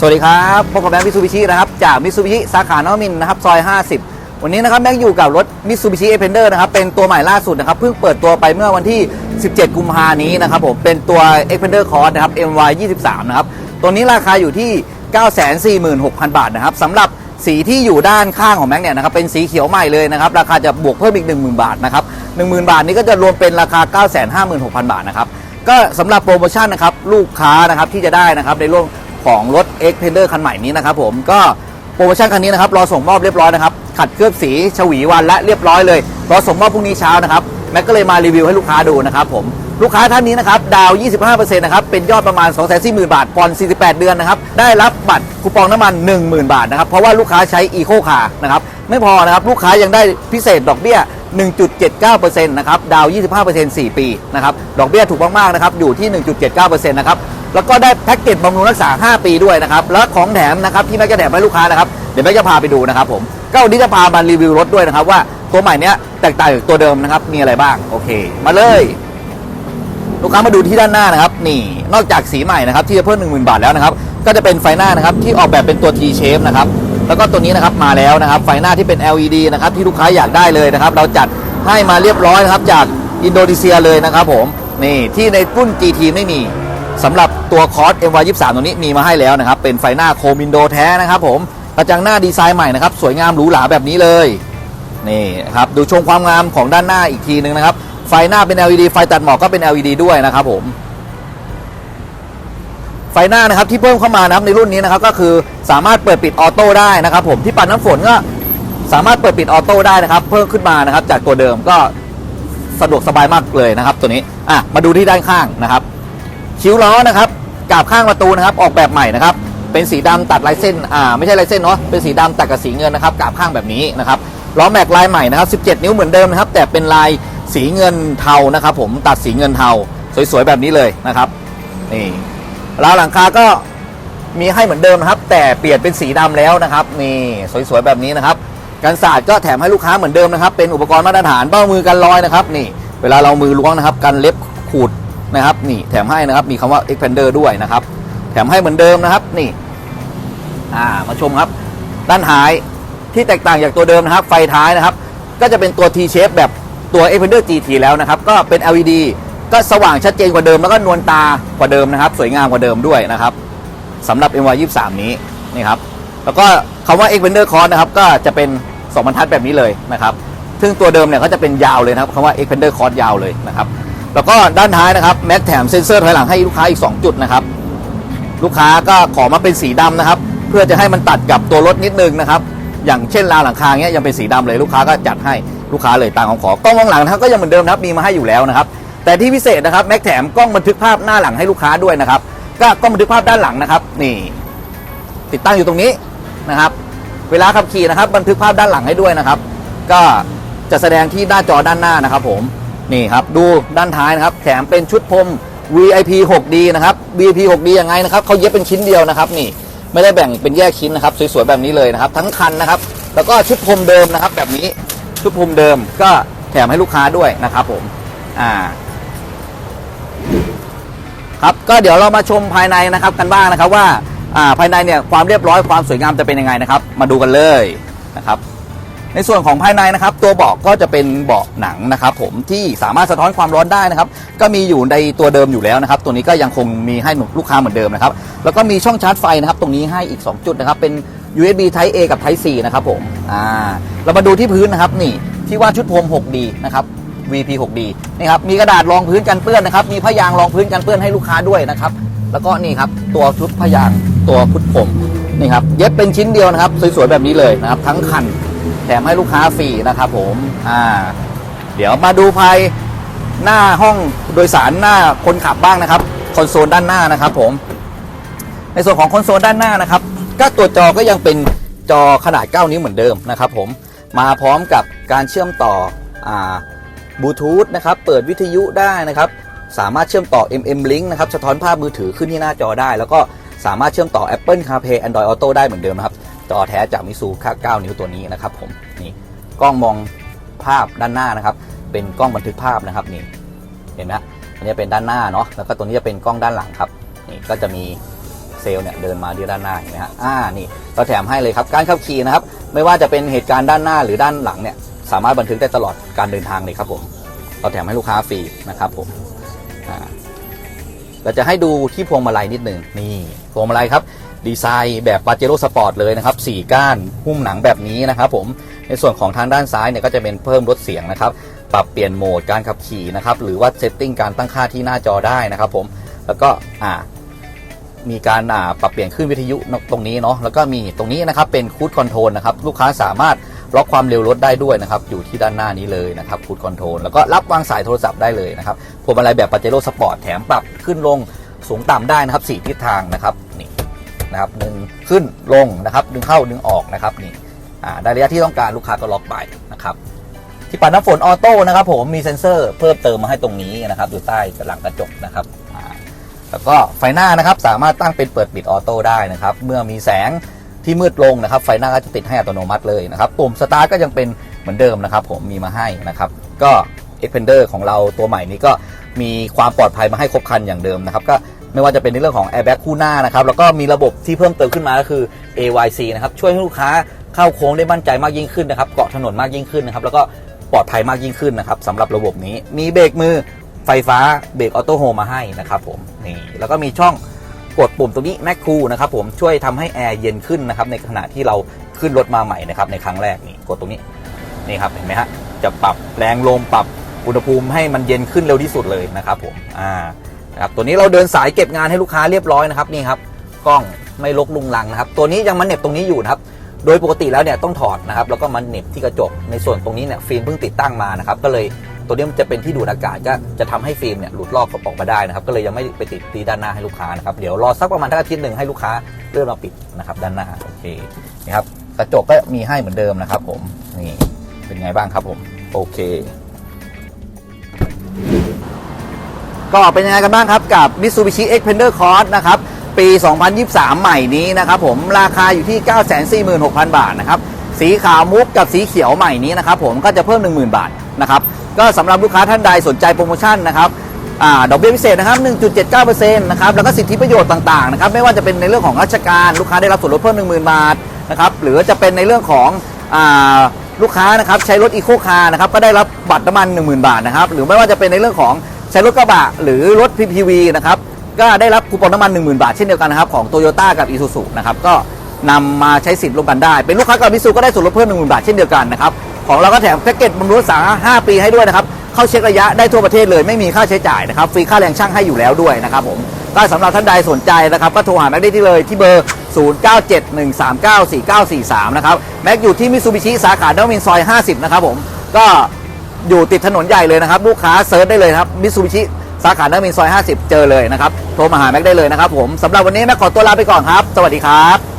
สวัสดีครับพบกับแบงค์มิซูบิชินะครับจากมิซูบิชิสาขานวมินนะครับซอย 50 วันนี้นะครับแบงค์อยู่กับรถมิซูบิชิเอเพนเดอร์นะครับเป็นตัวใหม่ล่าสุดนะครับเพิ่งเปิดตัวไปเมื่อวันที่ 17 กุมภานี้นะครับผมเป็นตัว e x p e n d e r Cross นะครับ MY 23นะครับตัวนี้ราคาอยู่ที่ 946,000 บาทนะครับสำหรับสีที่อยู่ด้านข้างของแบงค์เนี่ยนะครับเป็นสีเขียวใหม่เลยนะครับราคาจะบวกเพิ่มอีก 10,000 บาทนะครับ10,000 บาทนี้ก็จะรวมเป็นราคา 956,000 บาทนะครับก็สำหรับโปรโมชั่นนะครับลูกค้านะครับที่จะได้นะครับในร่วม ของรถ X p e n d e r คันใหม่นี้นะครับผมก็โปรโมชั่นคันนี้นะครับรอส่งมอบเรียบร้อยนะครับขัดเคลือบสีฉวีวันและเรียบร้อยเลยรอส่งมอบพรุ่งนี้เช้านะครับแม็กก็เลยมารีวิวให้ลูกค้าดูนะครับผมลูกค้าท่านนี้นะครับดาว 25%นะครับเป็นยอดประมาณ 2 4 0 0 0 0 บาทผ่อน 48 เดือนนะครับได้รับบัตรคูปองน้ำมัน 10,000 บาทนะครับเพราะว่าลูกค้าใช้อีโคคาร์นะครับไม่พอนะครับลูกค้ายังได้พิเศษดอกเบี้ย 1.79%นะครับดาว 25% 4 ปีนะครับดอกเบี้ยถูกมากๆนะครับอยู่ที่ 1.79%นะครับ แล้วก็ได้แพ็กเกจบำรุงรักษา 5 ปีด้วยนะครับ แล้วของแถมนะครับที่แม็กจะแถมให้ลูกค้านะครับเดี๋ยวแม็กจะพาไปดูนะครับผมก็วันนี้จะพามารีวิวรถด้วยนะครับ ว่าตัวใหม่เนี้ยแตกต่างจากตัวเดิมนะครับมีอะไรบ้างโอเค มาเลย ลูกค้ามาดูที่ด้านหน้านะครับ นี่นอกจากสีใหม่นะครับที่จะเพิ่ม 10,000 บาทแล้วนะครับ ก็จะเป็นไฟหน้านะครับที่ออกแบบเป็นตัว T shape นะครับแล้วก็ตัวนี้นะครับมาแล้วนะครับ ไฟหน้าที่เป็น LED นะครับที่ลูกค้าอยากได้เลยนะครับ เราจัดให้มาเรียบร้อยนะครับจากอินโดนีเซียเลยนะครับผมนี่ที่ในรุ่น GT ไม่มี สำหรับตัวคอร์ส MY23 ตัวนี้มีมาให้แล้วนะครับ เป็นไฟหน้าโคมินโดแท้นะครับผมกระจังหน้าดีไซน์ใหม่นะครับ สวยงามหรูหราแบบนี้เลย นี่ครับดูชมความงามของด้านหน้าอีกทีหนึ่งนะครับ ไฟหน้าเป็น LED ไฟตัดหมอกก็เป็น LED ด้วยนะครับผมไฟหน้านะครับที่เพิ่มเข้ามานะครับในรุ่นนี้นะครับก็คือสามารถเปิดปิดออโต้ได้นะครับ ผมที่ปัดน้ำฝนก็สามารถเปิดปิดออโต้ได้นะครับ เพิ่มขึ้นมานะครับ จากตัวเดิมก็สะดวกสบายมากเลยนะครับ ตัวนี้อะมาดูที่ด้านข้างนะครับ คิ้วล้อนะครับกาบข้างประตูนะครับ ออกแบบใหม่นะครับ เป็นสีดำตัดลายเส้น อ่า ไม่ใช่ลายเส้นเนาะ เป็นสีดำตัดกับสีเงินนะครับ กาบข้างแบบนี้นะครับ ล้อแม็กลายใหม่นะครับ 17 นิ้วเหมือนเดิมนะครับ แต่เป็นลายสีเงินเทานะครับ ผม ตัดสีเงินเทา สวยๆแบบนี้เลยนะครับ นี่ราวหลังคาก็มีให้เหมือนเดิมนะครับ แต่เปลี่ยนเป็นสีดำแล้วนะครับ นี่ สวยๆแบบนี้นะครับ กันศาสตร์ก็แถมให้ลูกค้าเหมือนเดิมนะครับ เป็นอุปกรณ์มาตรฐาน เบ้ามือกันรอยนะครับ นี่ เวลาเรามือล้วงนะครับ กันเล็บขูด นะครับนี่แถมให้นะครับมีคำว่า expander ด้วยนะครับ แถมให้เหมือนเดิมนะครับนี่อ่ามาชมครับ ด้านท้ายที่แตกต่างจากตัวเดิมนะครับ ไฟท้ายนะครับ ก็จะเป็นตัว T shape แบบตัว expander GT แล้วนะครับ ก็เป็น LED ก็สว่างชัดเจนกว่าเดิมแล้วก็นวลตากว่าเดิมนะครับ สวยงามกว่าเดิมด้วยนะครับสำหรับ MY 23 นี้นี่ครับแล้วก็คำว่า expander cross นะครับก็จะเป็น2บรรทัดแบบนี้เลยนะครับ ซึ่งตัวเดิมเนี่ยก็จะเป็นยาวเลยนะครับคำว่า expander cross ยาวเลยนะครับ แล้วก็ด้านท้ายนะครับแม็กแถมเซ็นเซอร์ถอยหลังให้ลูกค้าอีก 2 จุดนะครับ ลูกค้าก็ขอมาเป็นสีดำนะครับ เพื่อจะให้มันตัดกับตัวรถนิดนึงนะครับ อย่างเช่นราวหลังคาเงี้ยยังเป็นสีดำเลยลูกค้าก็จัดให้ลูกค้าเลยตามของขอกล้องมองหลังนะครับก็ยังเหมือนเดิมนะครับมีมาให้อยู่แล้วนะครับ แต่ที่พิเศษนะครับแม็กแถมกล้องบันทึกภาพหน้าหลังให้ลูกค้าด้วยนะครับ ก็กล้องบันทึกภาพด้านหลังนะครับ นี่ ติดตั้งอยู่ตรงนี้นะครับ เวลาขับขี่นะครับ บันทึกภาพด้านหลังให้ด้วยนะครับ ก็จะแสดงที่หน้าจอด้านหน้านะครับ ผม นี่ครับดูด้านท้ายนะครับแถมเป็นชุดพรม VIP 6D นะครับ VIP 6D ยังไงนะครับเขาเย็บเป็นชิ้นเดียวนะครับนี่ไม่ได้แบ่งเป็นแยกชิ้นนะครับสวยๆแบบนี้เลยนะครับ ทั้งคันนะครับ แล้วก็ชุดพรมเดิมนะครับ แบบนี้ชุดพรมเดิมก็แถมให้ลูกค้าด้วยนะครับผมอ่าครับก็เดี๋ยวเรามาชมภายในนะครับกันบ้างนะครับว่าอ่าภายในเนี่ยความเรียบร้อยความสวยงามจะเป็นยังไงนะครับ มาดูกันเลยนะครับ ในส่วนของภายในนะครับ ตัวเบาะก็จะเป็นเบาะหนังนะครับ ผมที่สามารถสะท้อนความร้อนได้นะครับ ก็มีอยู่ในตัวเดิมอยู่แล้วนะครับ ตัวนี้ก็ยังคงมีให้ลูกค้าเหมือนเดิมนะครับ แล้วก็มีช่องชาร์จไฟนะครับ ตรงนี้ให้อีก 2 จุดนะครับ เป็น USB Type A กับ Type C นะครับผมอ่าเรามาดูที่พื้นนะครับนี่ที่ว่าชุดพรม 6D นะครับ VP 6D นี่ครับมีกระดาษรองพื้นกันเปื้อนนะครับ มีผ้ายางรองพื้นกันเปื้อนให้ลูกค้าด้วยนะครับ แล้วก็นี่ครับตัวชุดผ้ายางตัวพุทธผมนี่ครับเย็บเป็นชิ้นเดียวนะครับ สวยๆแบบนี้เลยนะครับ ทั้งคัน แถมให้ลูกค้าฟรีนะครับผมอ่าเดี๋ยวมาดูภายหน้าห้องโดยสารหน้าคนขับบ้างนะครับคอนโซลด้านหน้านะครับผม ในส่วนของคอนโซลด้านหน้านะครับ ก็ตัวจอก็ยังเป็นจอขนาด 9 นิ้วเหมือนเดิมนะครับผมมาพร้อมกับการเชื่อมต่ออาบลูทูธนะครับเปิดวิทยุได้นะครับสามารถเชื่อมต่อ MM Link นะครับสะท้อนภาพมือถือขึ้นที่หน้าจอได้ แล้วก็สามารถเชื่อมต่อ Apple CarPlay Android Auto ได้เหมือนเดิมนะครับ จอแท้จากมิซูค่า9นิ้วตัวนี้นะครับผมนี่กล้องมองภาพด้านหน้านะครับ เป็นกล้องบันทึกภาพนะครับนี่เห็นไหมอันนี้เป็นด้านหน้าเนาะแล้วก็ตัวนี้จะเป็นกล้องด้านหลังครับนี่ก็จะมีเซลล์เนี่ยเดินมาที่ด้านหน้าเห็นไหมฮะอ่านี่เราแถมให้เลยครับการขับขี่นะครับ ไม่ว่าจะเป็นเหตุการณ์ด้านหน้าหรือด้านหลังเนี่ยสามารถบันทึกได้ตลอดการเดินทางเลยครับผมเราแถมให้ลูกค้าฟรีนะครับผมอ่า เราจะให้ดูที่พวงมาลัยนิดหนึ่งนี่พวงมาลัยครับดีไซน์แบบปาเจโร่สปอร์ตเลยนะครับสี่ก้านหุ้มหนังแบบนี้นะครับผมในส่วนของทางด้านซ้ายเนี่ยก็จะเป็นเพิ่มลดเสียงนะครับ ปรับเปลี่ยนโหมดการขับขี่นะครับหรือว่าเซตติ้งการตั้งค่าที่หน้าจอได้นะครับผมแล้วก็อ่ามีการอ่าปรับเปลี่ยนขึ้นวิทยุตรงนี้เนาะแล้วก็มีตรงนี้นะครับเป็นคูดคอนโทรลนะครับลูกค้าสามารถล็อกความเร็วรถได้ด้วยนะครับอยู่ที่ด้านหน้านี้เลยนะครับคูดคอนโทรลแล้วก็รับวางสายโทรศัพท์ได้เลยนะครับ วงมาลัยแบบปาเจโร่สปอร์ตแถมปรับขึ้นลงสูงต่ำได้นะครับสี่ทิศทางนะครับนี่นะครับดึงขึ้นลงนะครับ ดึงเข้าดึงออกนะครับนี่อ่าได้ระยะที่ต้องการลูกค้าก็ล็อกไปนะครับที่ปัดน้ำฝนออโต้นะครับผมมีเซ็นเซอร์เพิ่มเติมมาให้ตรงนี้นะครับอยู่ใต้หลังกระจกนะครับอ่าแล้วก็ไฟหน้านะครับสามารถตั้งเป็นเปิดปิดออโต้ได้นะครับ เมื่อมีแสงที่มืดลงนะครับ ไฟหน้าก็จะติดให้อัตโนมัติเลยนะครับปุ่มสตาร์ทก็ยังเป็นเหมือนเดิมนะครับ ผมมีมาให้นะครับ ก็ Expander ของเราตัวใหม่นี้ก็ มีความปลอดภัยมาให้ครบครันอย่างเดิมนะครับก็ไม่ว่าจะเป็นในเรื่องของ airbag คู่หน้านะครับแล้วก็มีระบบที่เพิ่มเติมขึ้นมาก็คือ AYC นะครับช่วยให้ลูกค้าเข้าโค้งได้มั่นใจมากยิ่งขึ้นนะครับเกาะถนนมากยิ่งขึ้นนะครับแล้วก็ปลอดภัยมากยิ่งขึ้นนะครับสำหรับระบบนี้มีเบรกมือไฟฟ้าเบรกออโต้โฮมาให้นะครับผมนี่แล้วก็มีช่องกดปุ่มตรงนี้แมคคูนะครับผมช่วยทำให้แอร์เย็นขึ้นนะครับในขณะที่เราขึ้นรถมาใหม่นะครับในครั้งแรกนี่กดตรงนี้นี่ครับเห็นไหมฮะจะปรับแรงลมปรับ อุณหภูมิให้มันเย็นขึ้นเร็วที่สุดเลยนะครับผมอ่าครับตัวนี้เราเดินสายเก็บงานให้ลูกค้าเรียบร้อยนะครับนี่ครับกล้องไม่ลกลุงลังนะครับ ตัวนี้ยังมันเหน็บตรงนี้อยู่นะครับโดยปกติแล้วเนี่ยต้องถอดนะครับแล้วก็มันเหน็บที่กระจกในส่วนตรงนี้เนี่ยฟิล์มเพิ่งติดตั้งมานะครับก็เลยตัวนี้มันจะเป็นที่ดูดอากาศก็จะทำให้ฟิล์มเนี่ยหลุดลอกออกมาได้นะครับก็เลยยังไม่ไปติดที่ด้านหน้าให้ลูกค้านะครับเดี๋ยวรอสักประมาณทักอาทิตย์หนึ่งให้ลูกค้าเริ่มมาปิดนะครับด้านหน้าโอเคนี่ครับกระจกก็มีให้เหมือนเดิมนะครับ ผมนี่เป็นไงบ้างครับผมโอเค ก็เป็นยังไงกันบ้างครับกับ Mitsubishi Xpander Cross นะครับปี 2023 ใหม่นี้นะครับผมราคาอยู่ที่ 946,000 บาทนะครับสีขาวมุกกับสีเขียวใหม่นี้นะครับผมก็จะเพิ่ม 10,000 บาทนะครับก็สำหรับลูกค้าท่านใดสนใจโปรโมชั่นนะครับอดอกเบี้ยพิเศษนะครับ 1.79%นะครับ แล้วก็สิทธิประโยชน์ต่างๆ นะครับ ไม่ว่าจะเป็นในเรื่องของราชการ ลูกค้าได้รับส่วนลดเพิ่ม 10,000 บาท นะครับ หรือจะเป็นในเรื่องของอลูกค้านะครับ ใช้รถอีโคคาร์นะครับ ก็ได้รับบัตรน้ำมัน 10,000 บาทนะครับ หรือไม่ว่าจะเป็นในเรื่องของ ใช้รถกระบะหรือรถ PPV นะครับ ก็ได้รับคูปองน้ำมัน10,000 บาทเช่นเดียวกันนะครับของ Toyota กับ Isuzu นะครับก็นำมาใช้สิทธิ์ร่วมกันได้ เป็นลูกค้ากับมิซูก็ได้ส่วนลดเพิ่ม10,000 บาทเช่นเดียวกันนะครับของเราก็แถมแพ็กเกจบำรุงรักษา5ปีให้ด้วยนะครับเข้าเช็คระยะได้ทั่วประเทศเลยไม่มีค่าใช้จ่ายนะครับฟรีค่าแรงช่างให้อยู่แล้วด้วยนะครับผมก็สำหรับท่านใดสนใจนะครับก็โทรหาแม็กได้ที่เลยที่เบอร์ 0971394943 นะครับแม็กอยู่ที่มิซูบิชิสาขาดาวินซอย 50 นะครับผมก็ อยู่ติดถนนใหญ่เลยนะครับ ลูกค้าเซิร์ชได้เลยครับมิซูบิชิสาขาเนอร์มินซอย 50 เจอเลยนะครับ โทรมาหาแม็กได้เลยนะครับผมสำหรับวันนี้แม็กขอตัวลาไปก่อนครับ สวัสดีครับ